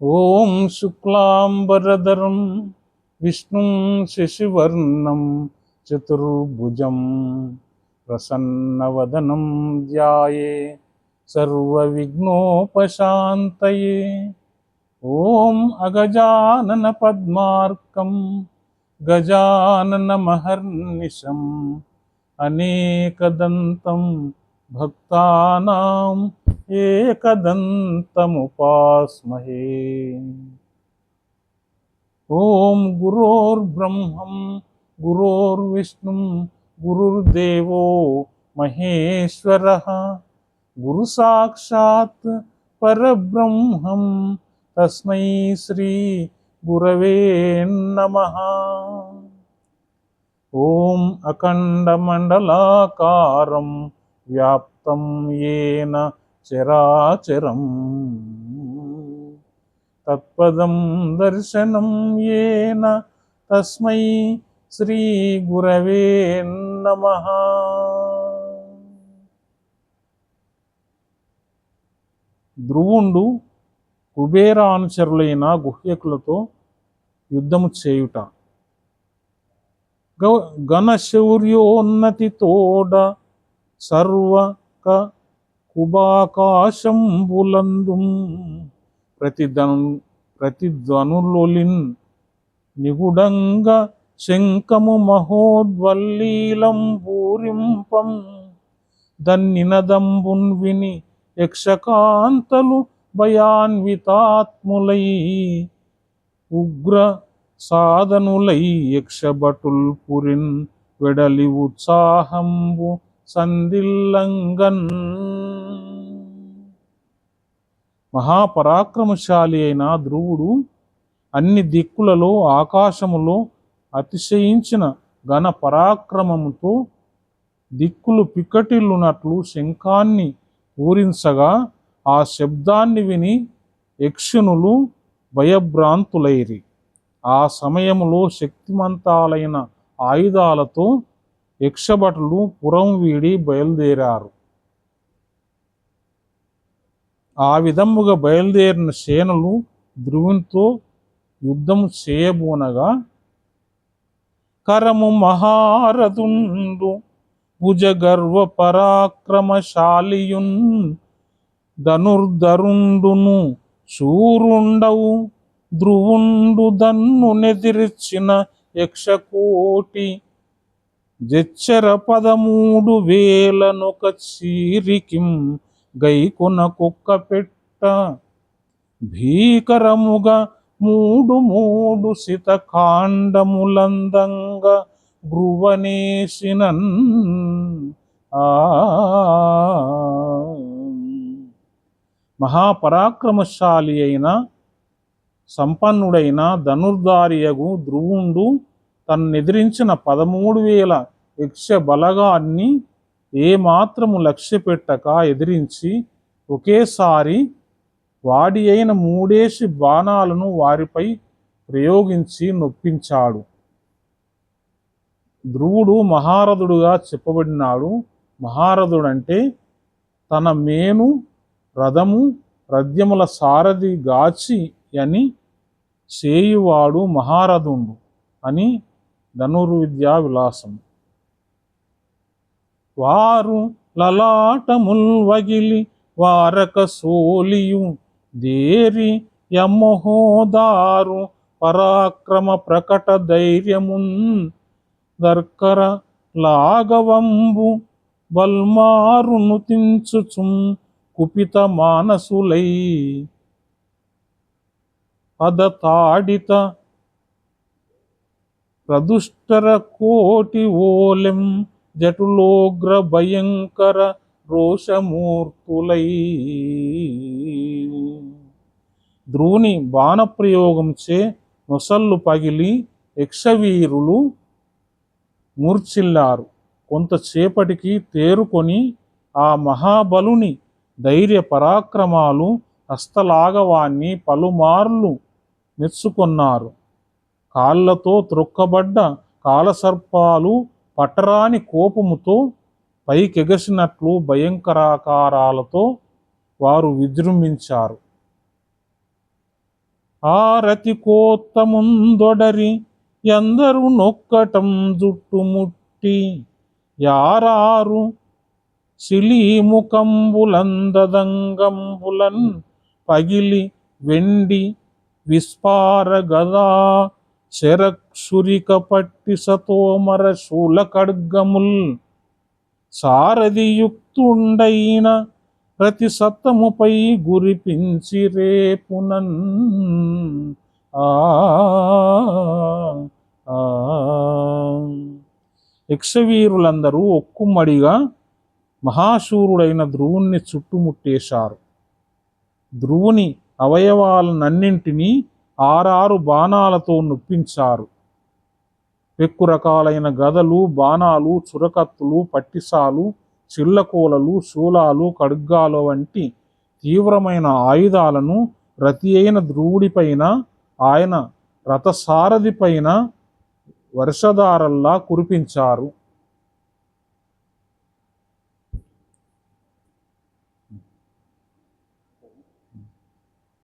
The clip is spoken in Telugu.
ॐ शुक्लाम्बरधरं विष्णुं शशिवर्णं चतुर्भुजं प्रसन्नवदनं ध्याये सर्वविघ्नोपशान्तये ॐ अगजाननपद्मार्कं गजाननमहर्निशम् अनेकदन्तं भक्तानाम् एकदन्तमुपास्महे ॐ गुरोर्ब्रह्मं गुरोर्विष्णुं गुरुर्देवो महेश्वरः गुरुसाक्षात् परब्रह्मं तस्मै श्रीगुरवे नमः ॐ अखण्डमण्डलाकारं व्याप्तं येन చరాచరం. తత్పదం దర్శనం ఏన తస్మై శ్రీ గురవే నమ. ధ్రువుండు కుబేర అనుచరులైన గుహ్యకులతో యుద్ధము చేయుట. ఘనశౌర్యోన్నతి తోడ సర్వక కుబాకాశంబులందు ప్రతిధను ప్రతిధ్వనులొలిన్ నిగుడంగ శంఖము మహోద్వల్లీలం పూరింపం దన్నినదంబున్ విని యక్షకాంతలు భయాన్వితాత్ములై ఉగ్ర సాధనులై యక్షభటుల్ పురిన్ వెడలి ఉత్సాహంబు సందిల్లంగన్ మహాపరాక్రమశాలి అయిన ధ్రువుడు అన్ని దిక్కులలో ఆకాశములో అతిశయించిన ఘన పరాక్రమముతో దిక్కులు పిక్కటిల్లునట్లు శంఖాన్ని ఊరించగా ఆ శబ్దాన్ని విని యక్షునులు భయభ్రాంతులైరి. ఆ సమయంలో శక్తిమంతాలైన ఆయుధాలతో యక్షభటులు పురం వీడి బయలుదేరారు. ఆ విధముగా బయలుదేరిన సేనలు ధ్రువునితో యుద్ధం చేయబోనగా కరము మహారథుండు భుజగర్వ పరాక్రమశాలియున్ ధనుర్ధరుండును శూరుండవు ధ్రువుండు దన్ను నెదిర్చిన యక్షకోటి జచ్చర పదమూడు వేలనొక చీరికిం గైకున కుక్క పెట్ట. భీకరముగా మూడు మూడు శితకాండములందంగా కాండములందంగా ఆ. మహాపరాక్రమశాలి అయిన సంపన్నుడైన ధనుర్ధారియగు ధ్రువుండు తన్నెదిరించిన పదమూడు వేల యక్ష బలగాన్ని ఏమాత్రము లక్ష్య పెట్టక ఎదిరించి ఒకేసారి వాడి అయిన మూడేసి బాణాలను వారిపై ప్రయోగించి నొప్పించాడు. ధ్రువుడు మహారథుడుగా చెప్పబడినాడు. మహారథుడంటే తన మేను రథము రథ్యముల సారథి గాచి అని చేయువాడు మహారథుండు అని ధనుర్విద్యా విలాసం వారు లలాటముల్ వగిలి వారక సోలియు దేరి యమహోదారు పరాక్రమ ప్రకట ధైర్యమున్ దర్కర లాఘవంబు బల్మారును తించుచుం కుపిత మానసులై పదతాడిత ప్రదుష్టర కోటి ఓలెం జటులోగ్ర భయంకర రోషమూర్తులై. ద్రోణి బాణప్రయోగంచే నొసళ్ళు పగిలి యక్షవీరులు మూర్చిల్లారు కొంతసేపటికి తేరుకొని ఆ మహాబలుని ధైర్య పరాక్రమాలు హస్తలాఘవాన్ని పలుమార్లు మెచ్చుకున్నారు. కాళ్ళతో త్రొక్కబడ్డ కాలసర్పాలు పట్టరాని కోపముతో పైకెగసినట్లు భయంకరాకారాలతో వారు విజృంభించారు. ఆరతి కోత్తముందొడరి ఎందరు నొక్కటం జుట్టుముట్టి యారారు శిలీముకంబులందదంగంబులన్ పగిలి వెండి విస్పారగదా శరక్షురికపట్టి పట్టి సతోమర శూల ఖడ్గముల్ సారథియుక్తుండైన ప్రతి సత్తముపై గురిపించి రేపునన్ ఆ ఆ. యక్షవీరులందరూ ఒక్కుమ్మడిగా మహాశూరుడైన ధ్రువుణ్ణి చుట్టుముట్టేశారు ధ్రువుని అవయవాలన్నింటినీ ఆరారు బాణాలతో నొప్పించారు. పెక్కు రకాలైన గదలు బాణాలు చురకత్తులు పట్టిసాలు చిల్లకూలలు శూలాలు ఖడ్గాలు వంటి తీవ్రమైన ఆయుధాలను రతి అయిన ధ్రువుడిపైన ఆయన రథసారథిపైన వర్షధారల్లా కురిపించారు.